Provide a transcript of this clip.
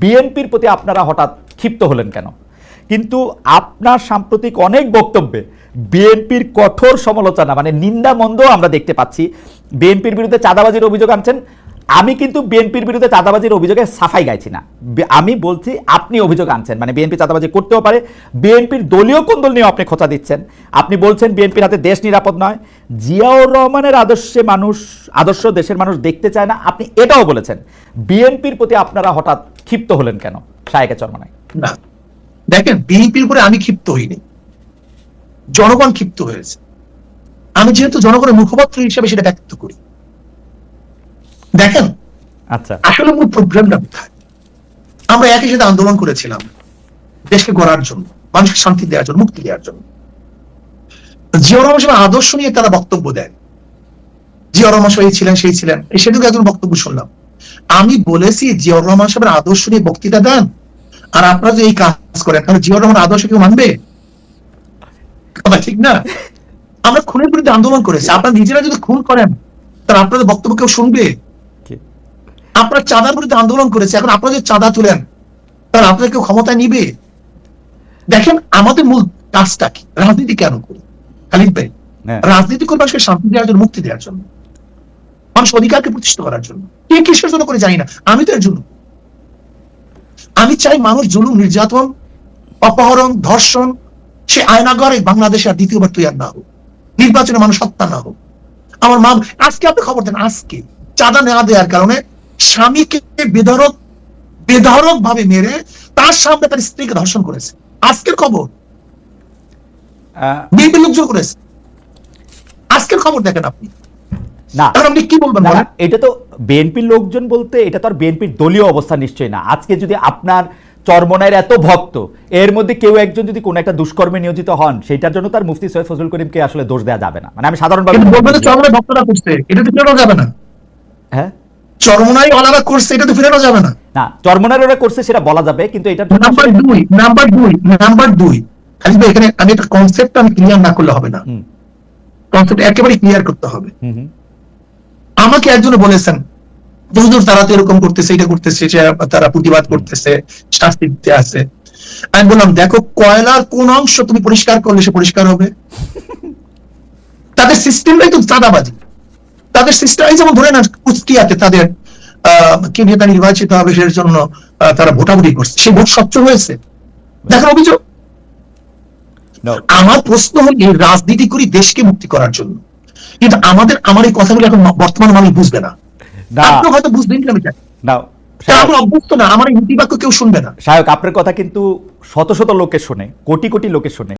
বিএনপির প্রতি আপনারা হঠাৎ ক্ষিপ্ত হলেন কেন? কিন্তু আপনার সাম্প্রতিক অনেক বক্তব্যে বিএনপির কঠোর সমালোচনা মানে নিন্দা মন্দ আমরা দেখতে পাচ্ছি। বিএনপির বিরুদ্ধে চাঁদাবাজির অভিযোগ আনছেন আমি কিন্তু বিএনপির বিরুদ্ধে চাঁদাবাজির অভিযোগে সাফাই গাইছি না। আমি বলছি, আপনি অভিযোগ আনছেন। মানে বিএনপি চাঁদাবাজি করতেও পারে। বিএনপির দলীয় কোন্দল নিয়েও আপনি খোঁচা দিচ্ছেন? আপনি বলছেন বিএনপির হাতে দেশ নিরাপদ নয়। জিয়াউর রহমানের আদর্শে মানুষ, আদর্শ দেশের মানুষ দেখতে চায় না। আপনি এটাও বলেছেন। বিএনপির প্রতি আপনারা হঠাৎ ক্ষিপ্ত হলেন কেন? শায়েকে চরমনায়। না। দেখেন, বিএনপির উপরে আমি ক্ষিপ্ত হইনি। জনগণ ক্ষিপ্ত হয়েছে। আমি যেহেতু জনগণের মুখপাত্র হিসেবে সেটা ব্যক্ত করি। দেখেন আচ্ছা। আসলে মূল প্রবলেমটা কোথায়? আমরা একই সাথে আন্দোলন করেছিলাম দেশকে গড়ার জন্য মানুষকে শান্তি দেওয়ার জন্য মুক্তি দেওয়ার জন্য। জিয়া রহমান সাহেব আদর্শ নিয়ে তারা বক্তব্য দেন। জিয়া রহমান সাহেব ছিলেন সেই ছিলেন। সেদিকে একজন বক্তব্য শুনলাম। আমি বলেছি জিয়া রহমান সাহেবের আদর্শ নিয়ে বক্তৃতা দেন। আর আপনারা যদি এই কাজ করেন তাহলে জিয়া রহমান আদর্শ কেউ মানবে? কথা ঠিক না? আমরা খুনের বিরুদ্ধে আন্দোলন করেছি। আপনারা নিজেরা যদি খুন করেন তাহলে আপনাদের বক্তব্য কেউ শুনবে? আপনারা চাঁদার বিরুদ্ধে আন্দোলন করেছে এখন আপনারা যে চাঁদা তুলেন তাহলে আপনাদের কেউ ক্ষমতায় নিবে? দেখেন আমাদের মূল কাজটা কি? রাজনীতি কেন করি? খালিদ ভাই হ্যাঁ। রাজনীতি করে মানুষকে শান্তি দেওয়ার জন্য মুক্তি দেওয়ার জন্য। মানুষ অধিকারকে প্রতিষ্ঠিত করার জন্য। কে কিসের জন্য করে জানি না। আমি তো এর জন্য আমি চাই মানুষ জুলুম নির্যাতন অপহরণ ধর্ষণ সে আয়নাগরে বাংলাদেশে আর দ্বিতীয়বার তৈরি না হোক। নির্বাচনে মানুষ হত্যা না হোক। আমার মা আজকে আপনি খবর দেন আজকে। চাঁদা নেওয়া দেওয়ার কারণে স্বামীকে বেধরক বেধরক ভাবে মেরে তার সামনে তার স্ত্রীকে ধর্ষণ করেছে। আজকের খবর? বিএনপি লোকজন করেছে। আজকের খবর দেখেন আপনি। না। আপনি কি বলবেন এটা তো বিএনপির লোকজন বলতে এটা তো আর বিএনপির দলীয় অবস্থা নিশ্চয়ই না। আজকে যদি আপনার চরমনায়ের এত ভক্ত এর মধ্যে কেউ একজন যদি কোনো একটা দুষ্কর্মে নিয়োজিত হন সেটার জন্য তার মুফতি সৈয়দ ফজল করিমকে আসলে দোষ দেওয়া যাবে না। মানে আমি সাধারণভাবে বলবেন চরমনায় ভক্তরা করছে এটা তো যাবে না? হ্যাঁ? চরমনাই ওনারা করছে এটা তো ফেরানো যাবে না। না চরমনার ওরা করছে সেটা বলা যাবে কিন্তু জন্য নাম্বার দুই নাম্বার দুই নাম্বার দুই। খালি ভাই, এখানে আমি একটা কনসেপ্ট আমি ক্লিয়ার না করলে হবে না। কনসেপ্ট একেবারে ক্লিয়ার করতে হবে। আমাকে একজন বলেছেন যে, হুজুর তারা তো এরকম করতেছে এটা করতেছে তারা প্রতিবাদ করতেছে শাস্তি দিতে আছে। আমি বললাম দেখো কয়লার কোন অংশ তুমি পরিষ্কার করলে সে পরিষ্কার হবে? তাদের সিস্টেমটাই তো চাঁদাবাজি। তাদের সিস্টেম এই যেমন ধরে না কুষ্টিয়াতে তাদের কে নেতা নির্বাচিত হবে সেটার জন্য তারা ভোটাভুটি করছে। সেই ভোট স্বচ্ছ হয়েছে? দেখেন অভিযোগ। আমার প্রশ্ন হল এই রাজনীতি করি দেশকে মুক্তি করার জন্য। কিন্তু আমাদের আমার এই কথাগুলো এখন বর্তমান মানুষ বুঝবে না। আপনি হয়তো বুঝবেন কি আমি আমরা অভ্যস্ত না আমার এই নীতিবাক্য কেউ শুনবে না। সায়ক আপনার কথা কিন্তু শত শত লোকে শোনে কোটি কোটি লোকে শোনে।